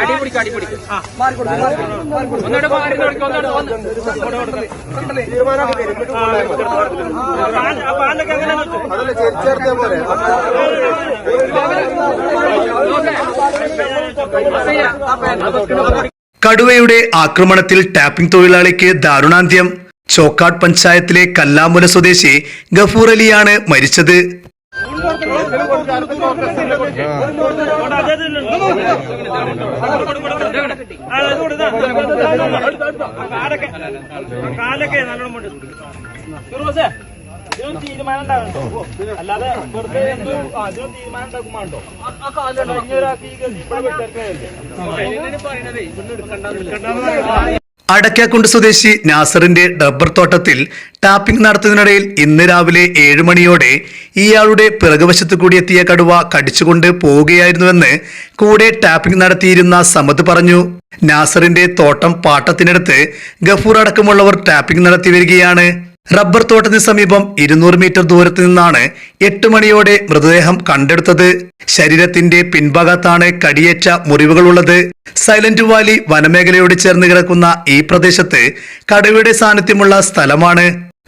അടിപിടിക്ക് അടിപിടിക്ക് ഒന്നോട് മാറി നോക്കി ഒന്നോട് ഒന്ന് ഇങ്ങോട്ട് കൊടുക്ക്. ആ, പാൻ- ആ പാനൊക്കെ എങ്ങനെ വെച്ചു? നോക്ക്. കടുവയുടെ ആക്രമണത്തിൽ ടാപ്പിംഗ് തൊഴിലാളിക്ക് ദാരുണാന്ത്യം. ചോക്കാട് പഞ്ചായത്തിലെ കല്ലാമുല സ്വദേശി ഗഫൂർ അലിയാണ് മരിച്ചത്. തീരുമാനം അല്ലാതെ വെറുതെ എന്ത് തീരുമാനം ഉണ്ടാക്കുമ്പോണ്ടോ അടക്കാക്കുണ്ട് സ്വദേശി നാസറിന്റെ ഡബ്ബർ തോട്ടത്തിൽ ടാപ്പിംഗ് നടത്തുന്നതിനിടയിൽ ഇന്ന് രാവിലെ ഏഴ് മണിയോടെ ഇയാളുടെ പിറകുവശത്ത് കൂടി എത്തിയ കടുവ കടിച്ചുകൊണ്ട് പോവുകയായിരുന്നുവെന്ന് കൂടെ ടാപ്പിംഗ് നടത്തിയിരുന്ന സമത് പറഞ്ഞു. നാസറിന്റെ തോട്ടം പാട്ടത്തിനടുത്ത് ഗഫൂർ അടക്കമുള്ളവർ ടാപ്പിംഗ് നടത്തി വരികയാണ്. റബ്ബർ തോട്ടത്തിന് സമീപം ഇരുന്നൂറ് മീറ്റർ ദൂരത്തു നിന്നാണ് എട്ട് മണിയോടെ മൃതദേഹം കണ്ടെടുത്തത്. ശരീരത്തിന്റെ പിൻഭാഗത്താണ് കടിയേറ്റ മുറിവുകളുള്ളത്. സൈലന്റ് വാലി വനമേഖലയോട് ചേർന്ന് കിടക്കുന്ന ഈ പ്രദേശത്ത് കടുവയുടെ സാന്നിധ്യമുള്ള സ്ഥലമാണ്.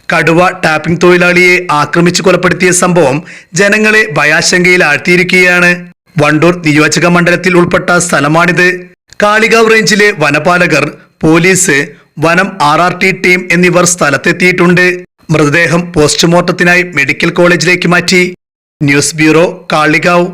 കടുവ ടാപ്പിംഗ് തൊഴിലാളിയെ ആക്രമിച്ചു കൊലപ്പെടുത്തിയ സംഭവം ജനങ്ങളെ ഭയാശങ്കയിൽ ആഴ്ത്തിയിരിക്കുകയാണ് വണ്ടൂർ നിയോജക മണ്ഡലത്തിൽ ഉൾപ്പെട്ട സ്ഥലമാണിത്. കാളികാവ് റേഞ്ചിലെ വനപാലകർ പോലീസ് വനം ആർ ആർ ടി ടീം എന്നിവർ സ്ഥലത്തെത്തിയിട്ടുണ്ട്. മൃതദേഹം പോസ്റ്റ്മോർട്ടത്തിനായി മെഡിക്കൽ കോളേജിലേക്ക് മാറ്റി. News bureau Kalikavu.